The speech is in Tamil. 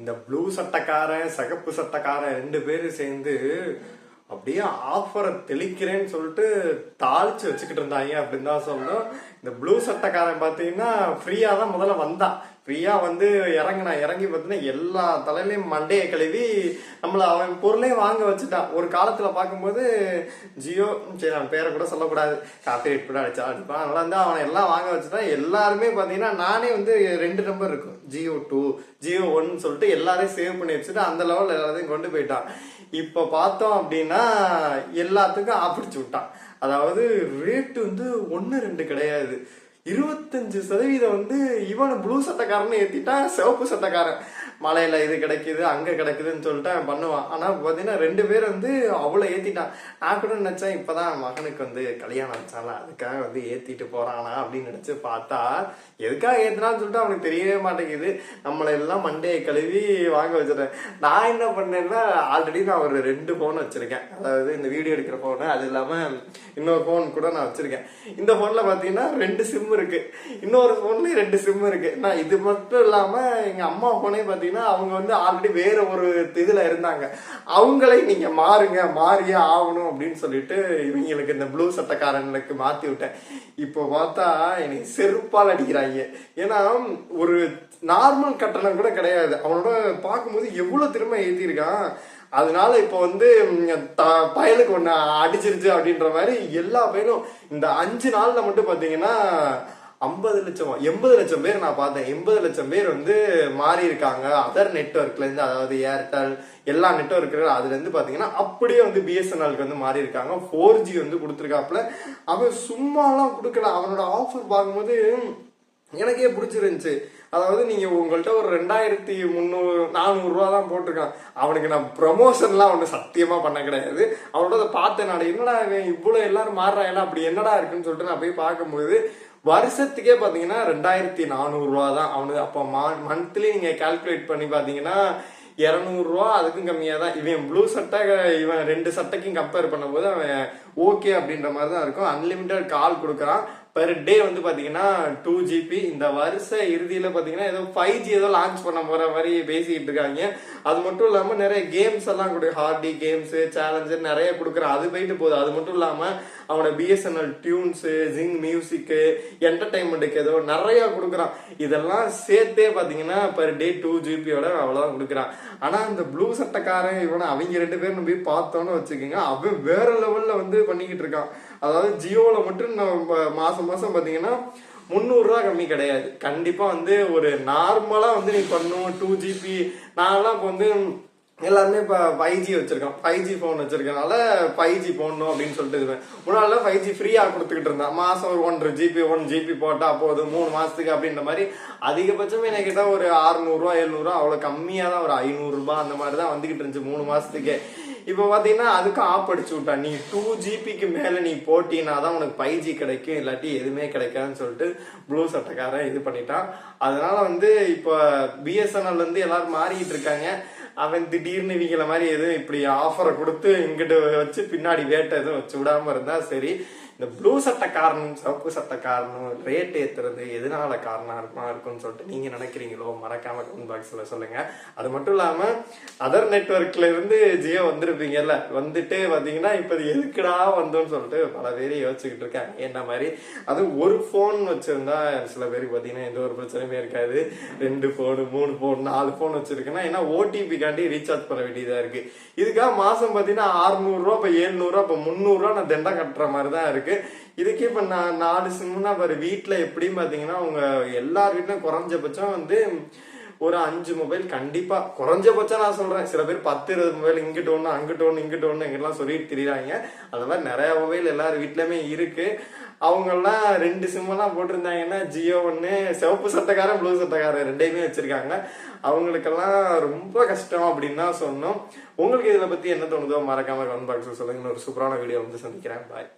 இந்த ப்ளூ சட்டக்காரன் சிகப்பு சட்டக்காரன் ரெண்டு பேரும் சேர்ந்து அப்படியே ஆஃபரை தெளிக்கிறேன்னு சொல்லிட்டு தாளிச்சு வச்சுக்கிட்டு இருந்தாங்க அப்படின்னு தான் சொல்லணும். இந்த ப்ளூ சட்டக்காரன் பார்த்தீங்கன்னா ஃப்ரீயாக தான் முதல்ல வந்தான். ஃப்ரீயா வந்து இறங்கினா இறங்கி பார்த்தீங்கன்னா எல்லா தலையிலையும் மண்டையை கழுவி நம்மளை அவன் பொருளையும் வாங்க வச்சுட்டான். ஒரு காலத்துல பார்க்கும்போது ஜியோ சரி அவன் பேரை கூட சொல்லக்கூடாது. காப்பி கூட அடிச்சா அடிப்பான். அதனால வந்து அவனை எல்லாம் வாங்க வச்சுட்டான் எல்லாருமே பார்த்தீங்கன்னா நானே வந்து ரெண்டு நம்பர் இருக்கும். ஜியோ டூ ஜியோ ஒன் சொல்லிட்டு எல்லாரையும் சேவ் பண்ணி வச்சுட்டு அந்த லெவலில் எல்லாத்தையும் கொண்டு போயிட்டான். இப்போ பார்த்தோம் அப்படின்னா எல்லாத்துக்கும் ஆப்பிடிச்சு விட்டான். அதாவது ரேட்டு வந்து ஒன்று ரெண்டு கிடையாது. இருபத்தஞ்சு சதவீதம் வந்து இவன் ப்ளூ சட்டக்காரன்னு ஏற்றிட்டான் சிவப்பு சட்டக்காரன். மலையில் இது கிடைக்குது அங்கே கிடைக்குதுன்னு சொல்லிட்டு அவன் பண்ணுவான். ஆனால் பார்த்தீங்கன்னா ரெண்டு பேர் வந்து அவ்வளோ ஏற்றிட்டான் நான் கூட நினச்சேன் இப்போ தான் மகனுக்கு வந்து கல்யாணம் வச்சால அதுக்காக வந்து ஏற்றிட்டு போகிறானா அப்படின்னு நினச்சி பார்த்தா எதுக்காக ஏற்றினான்னு சொல்லிட்டு அவனுக்கு தெரியவே மாட்டேங்குது. நம்மளை எல்லாம் மண்டையை கழுவி வாங்க வச்சிட்டேன் நான் என்ன பண்ணேன்னா ஆல்ரெடி நான் ஒரு ரெண்டு ஃபோன் வச்சுருக்கேன். அதாவது இந்த வீடியோ எடுக்கிற ஃபோனு அது இல்லாமல் இன்னொரு ஃபோன் கூட நான் வச்சுருக்கேன். இந்த ஃபோனில் பார்த்தீங்கன்னா ரெண்டு சிம் இருக்குது இன்னொரு ஃபோன்லேயும் ரெண்டு சிம் இருக்குது நான் இது மட்டும் இல்லாமல் எங்கள் அம்மா ஃபோனே பார்த்தீங்கன்னா அப்படின்னா அவங்க வந்து ஆல்ரெடி வேற ஒரு இதில் இருந்தாங்க. அவங்களை நீங்கள் மாறுங்க மாறியே ஆகணும் அப்படின்னு சொல்லிட்டு இவங்களுக்கு இந்த ப்ளூ சட்டக்காரங்களுக்கு மாற்றி விட்டேன். இப்போ பார்த்தா எனக்கு செருப்பால் அடிக்கிறாங்க. ஏன்னா ஒரு நார்மல் கட்டணம் கூட கிடையாது. அவனோட பார்க்கும்போது எவ்வளோ திரும்ப ஏற்றிருக்கான் அதனால இப்போ வந்து த- பயலுக்கு ஒன்று அடிச்சிருச்சு அப்படின்ற மாதிரி எல்லா பயலும் இந்த அஞ்சு நாளில் மட்டும் பார்த்தீங்கன்னா ஐம்பது லட்சம் எண்பது லட்சம் பேர் நான் பார்த்தேன். எண்பது லட்சம் பேர் வந்து மாறி இருக்காங்க. அதர் நெட்ஒர்க்லேருந்து அதாவது ஏர்டெல் எல்லா நெட்ஒர்க்கு அதுலேருந்து பார்த்தீங்கன்னா அப்படியே வந்து பிஎஸ்என்எல்க்கு வந்து மாறி இருக்காங்க. ஃபோர் ஜி வந்து கொடுத்துருக்காப்புல. அவன் சும்மாலாம் கொடுக்கல. அவனோட ஆஃபர் பார்க்கும்போது எனக்கே பிடிச்சிருந்துச்சு. அதாவது நீங்கள் உங்கள்கிட்ட ஒரு ரெண்டாயிரத்தி முந்நூறு நானூறுரூவா தான் போட்டிருக்கான். அவனுக்கு நான் ப்ரமோஷன்லாம் ஒன்று சத்தியமாக பண்ண கிடையாது. அவனோட அதை பார்த்தேன் நான். என்னடா இவன் எல்லாரும் மாறுறாங்க அப்படி என்னடா இருக்குன்னு சொல்லிட்டு நான் போய் பார்க்கும்போது வருஷத்துக்கே பார்த்தீங்கன்னா ரெண்டாயிரத்தி நானூறுரூவா தான் அவனுக்கு. அப்போ மா மந்த்லி நீங்கள் கால்குலேட் பண்ணி பார்த்தீங்கன்னா இரநூறுவா அதுக்கும் கம்மியாக தான். இவன் ப்ளூ சட்டை இவன் ரெண்டு சட்டைக்கும் கம்பேர் பண்ணும்போது அவன் ஓகே அப்படின்ற மாதிரி தான் இருக்கும். அன்லிமிட்டட் கால் கொடுக்குறான். பெர் டே வந்து பார்த்தீங்கன்னா டூ ஜிபி இந்த வருஷ இறுதியில் பார்த்தீங்கன்னா ஏதோ ஃபைவ் ஜி ஏதோ லான்ச் பண்ண போகிற மாதிரி பேசிக்கிட்டு இருக்காங்க. அது மட்டும் இல்லாமல் நிறைய கேம்ஸ் எல்லாம் கொடு ஹார்டி கேம்ஸு சேலஞ்சு நிறைய கொடுக்குறான். அது போயிட்டு போகுது. அது மட்டும் இல்லாமல் அவனோட பிஎஸ்என்எல் டியூன்ஸு ஜிங் மியூசிக்கு என்டர்டைன்மெண்ட்டுக்கு ஏதோ நிறையா கொடுக்குறான். இதெல்லாம் சேர்த்தே பார்த்தீங்கன்னா பெர் டே டூ ஜிபியோட அவ்வளோதான் கொடுக்குறான். ஆனால் இந்த ப்ளூ சட்டக்காரன் இவனை அவங்க ரெண்டு பேரும் போய் பார்த்தோன்னு வச்சுக்கோங்க. அவன் வேற லெவலில் வந்து பண்ணிக்கிட்டு இருக்கான். அதாவது ஜியோவில் மட்டும் நம்ம மாதம் மாதம் பார்த்தீங்கன்னா முந்நூறுரூவா கம்மி கிடையாது. கண்டிப்பாக வந்து ஒரு நார்மலாக வந்து நீ பண்ணும் டூ ஜிபி நான்லாம் இப்போ வந்து எல்லாருமே இப்போ ஃபைவ் ஜி வச்சிருக்கோம் ஃபைவ் ஜி ஃபோன் வச்சிருக்கனால ஃபைவ் ஜி போடணும் அப்படின்னு சொல்லிட்டு இதுவேன் முன்னாடி ஃபைவ் ஜி ஃப்ரீயாக கொடுத்துக்கிட்டு இருந்தேன். மாதம் ஒரு ஒன்றரை ஜிபி ஒன் ஜிபி போட்டால் போதும். மூணு மாதத்துக்கு அப்படின்ற மாதிரி அதிகபட்சமே எனக்கு ஒரு அறுநூறுவா எழுநூறுவா அவ்வளோ கம்மியாக தான் ஒரு ஐநூறுரூபா அந்த மாதிரி தான் வந்துக்கிட்டு இருந்துச்சு மூணு மாதத்துக்கே இப்போ பார்த்தீங்கன்னா அதுக்கும் ஆப் அடிச்சு விட்டான். நீ டூ ஜிபிக்கு மேலே நீ போட்டினா தான் உனக்கு ஃபைவ் ஜி கிடைக்கும். இல்லாட்டி எதுவுமே கிடைக்காதுன்னு சொல்லிட்டு ப்ளூ சட்டக்காரன் இது பண்ணிட்டான். அதனால வந்து இப்போ பிஎஸ்என்எல் வந்து எல்லாரும் மாறிக்கிட்டு இருக்காங்க. அவன் திடீர்னு இவங்கள மாதிரி எதுவும் இப்படி ஆஃபரை கொடுத்து இங்கிட்டு வச்சு பின்னாடி வேட்டை எதுவும் வச்சு விடாம இருந்தா சரி. இந்த ப்ளூ சட்டை காரணம் சிவப்பு காரணம் ரேட் ஏத்துறது எதனால காரணம் இருக்குமா இருக்கும்னு சொல்லிட்டு நீங்க நினைக்கிறீங்களோ மறக்காம கமெண்ட் பாக்ஸ்ல சொல்லுங்க. அது மட்டும் இல்லாம அதர் நெட்ஒர்க்ல இருந்து ஜியோ வந்திருப்பீங்கல்ல வந்துட்டு பாத்தீங்கன்னா இப்ப அது எதுக்குடா வந்தோம்னு சொல்லிட்டு பல பேர் யோசிச்சுக்கிட்டு இருக்காங்க. என்ன மாதிரி? அது ஒரு ஃபோன் வச்சிருந்தா சில பேருக்கு பாத்தீங்கன்னா எந்த ஒரு பிரச்சனையுமே இருக்காது. ரெண்டு ஃபோனு மூணு ஃபோன் நாலு ஃபோன் வச்சிருக்கேன்னா ஏன்னா ஓடிபி இதுக்காண்டி ரீசார்ஜ் பண்ண வேண்டியதா இருக்கு. இதுக்காக மாசம் பாத்தீங்கன்னா 600 ரூபா இப்ப 700 ரூபா இப்ப 300 ரூபா நான் தண்டா கட்டுற மாதிரி தான் இருக்கு. இதுக்கே இப்ப நான் நாலு சிம்னா பாரு வீட்டுல எப்படியும் பாத்தீங்கன்னா உங்க எல்லார் வீட்லயும் குறைஞ்சபட்சம் வந்து ஒரு அஞ்சு மொபைல் கண்டிப்பா குறைஞ்சபட்சம் நான் சொல்றேன். சில பேர் பத்து இருபது மொபைல் இங்கிட்டு ஒண்ணு அங்கிட்டு ஒண்ணு இங்கிட்டு ஒண்ணு எங்கெல்லாம் சொல்லிட்டு திரியாங்க அந்த மாதிரி நிறைய மொபைல் எல்லார் வீட்லயுமே இருக்கு. அவங்கெல்லாம் ரெண்டு சிம் எல்லாம் போட்டிருந்தாங்கன்னா ஜியோ ஒன்று சிவப்பு சட்டக்காரன் ப்ளூ சட்டக்காரன் ரெண்டையுமே வச்சிருக்காங்க. அவங்களுக்கெல்லாம் ரொம்ப கஷ்டம் அப்படின்னு தான் சொன்னோம். உங்களுக்கு இதில் பத்தி என்ன தோணுதோ மறக்காம கமெண்ட் பாக்ஸில் சொல்லுங்க. ஒரு சூப்பரான வீடியோ வந்து சந்திக்கிறேன். பாய்